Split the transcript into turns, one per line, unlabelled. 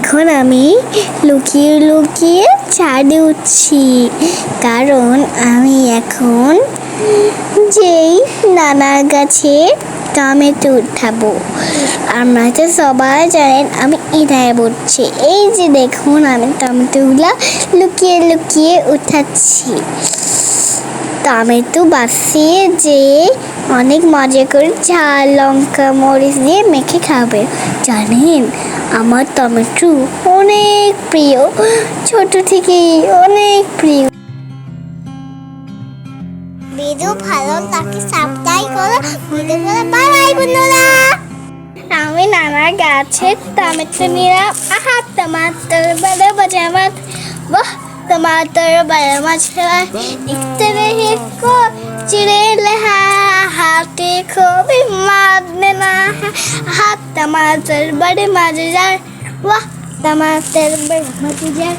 এখন আমি লুকিয়ে লুকিয়ে ছাদে উঠছি। কারণ আমি এখন যেই নানার গাছে টমেটো উঠাবো। আমরা তো সবাই জানেন আমি ইনায় বলছি। এই যে দেখুন আমি টমেটোগুলো লুকিয়ে লুকিয়ে উঠাচ্ছি। টমেটো বাসিয়ে যে অনেক মজা করে ঝাল লঙ্কা মরিচ দিয়ে মেখে খাবে। জানেন আমার টমেটো অনেক প্রিয় ছোট থেকেই অনেক প্রিয়। ভিডিও ভালো তাকে সাবস্ক্রাইব করো। ভিডিও করে বাই বাই বন্ধুরা। আমি নানা গাছে টমেটো নিলাম। আহা টমাটোর বেলে বাজে আমার বাহ टमाटर बड़ा मछला इतने ही को चिड़े हाथी को भी मार देना है हाथ टमाटर बड़े मज़ेदार वाह टमाटर बड़े मज़ेदार